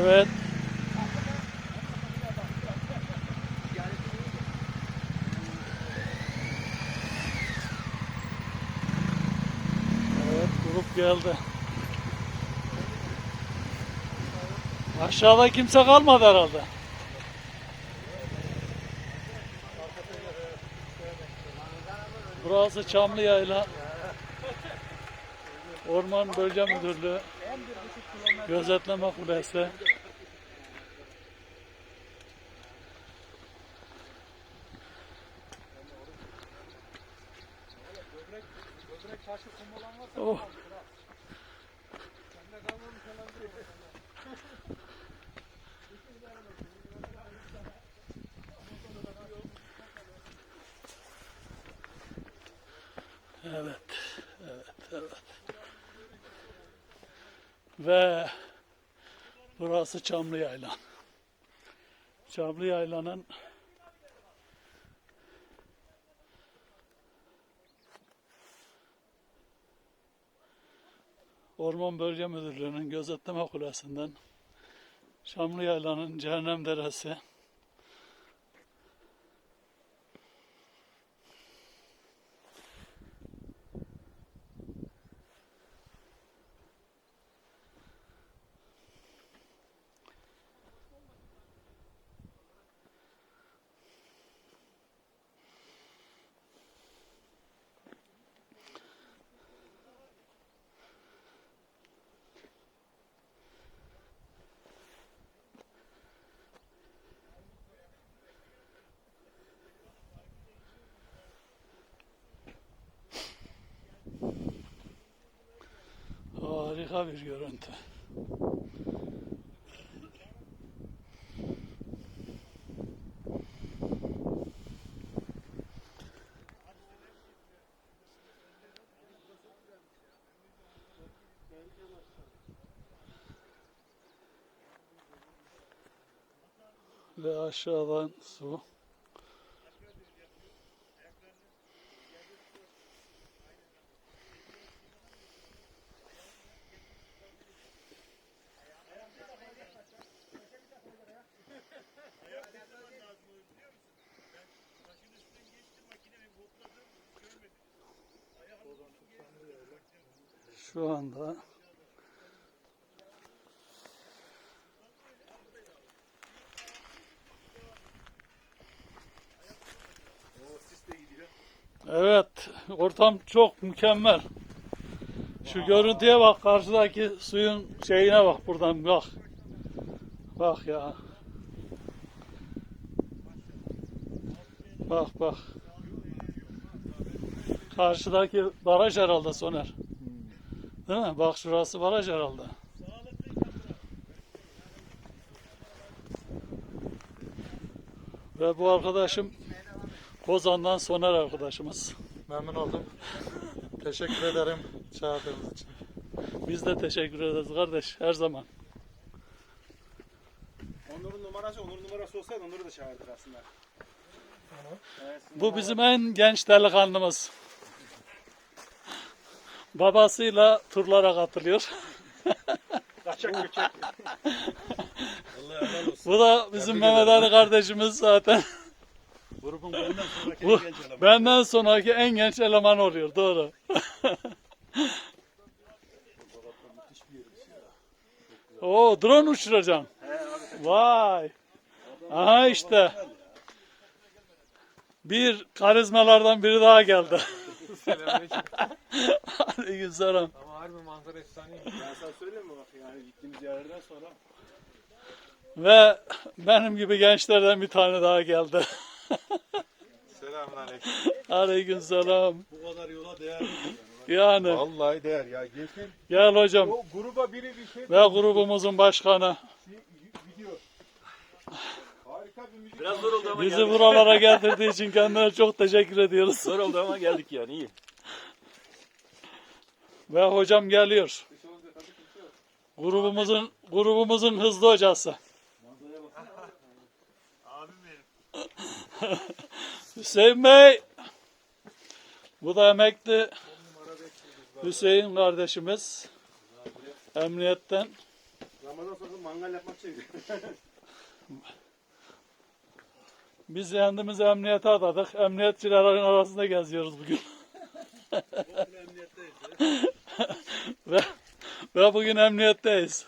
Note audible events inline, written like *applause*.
Evet. Evet grup geldi. Aşağıda kimse kalmadı herhalde. Burası Çamlıyayla Orman Bölge Müdürlüğü Gözetleme Kulesi Oh. Evet, evet, evet. Ve burası Çamlı Yaylan. Çamlı Yaylan'ın Orman Bölge Müdürlüğü'nün gözetleme kulesinden Çamlı Yaylan'ın Cehennem Deresi harika bir görüntü. Ve aşağıdan su. Şu anda Evet, ortam çok mükemmel. Şu görüntüye bak, karşıdaki suyun şeyine bak buradan bak. Bak ya. Bak bak. Karşıdaki baraj herhalde Soner. Değil mi? Bak şurası baraj herhalde. Ve bu arkadaşım Kozan'dan Soner arkadaşımız. Memnun oldum. Teşekkür ederim çağırdığınız için. Biz de teşekkür ederiz kardeş her zaman. Onur'un numarası, Onur'un numarası olsaydı Onur'u da çağırdık aslında. Evet, Bu bizim en genç delikanlımız. Babasıyla turlara katılıyor. Kaçak *laughs* göçek. Allah helal olsun. Bu da bizim Mehmet Ali kardeşimiz zaten. Grubun benden sonraki Bu en genç eleman. benden sonraki en genç eleman oluyor. Doğru. *laughs* Oo drone uçuracağım. Vay. Aha işte. Bir karizmalardan biri daha geldi. *laughs* Aleykümselam. Ama harbi manzara efsane. Ben sana söyleyeyim mi bak yani gittiğimiz yerlerden sonra Ve benim gibi gençlerden bir tane daha geldi. Selamünaleyküm. Aleykümselam. bu kadar yola değer. Yani Vallahi değer ya. Geçen gel hocam. O gruba biri bir şey Ve grubumuzun başkanı. gidiyor. Biraz zor oldu ama Bizi geldik. buralara getirdiği için kendine çok teşekkür ediyoruz. Zor oldu ama geldik yani iyi. Ve hocam geliyor. Grubumuzun grubumuzun hızlı hocası. Hüseyin Bey. Bu da emekli Hüseyin kardeşimiz. Emniyetten. Ramazan sonrası mangal yapmak için. Biz kendimizi emniyete adadık. Emniyetçilerin arasında geziyoruz bugün. *laughs* ve, ve bugün emniyetteyiz.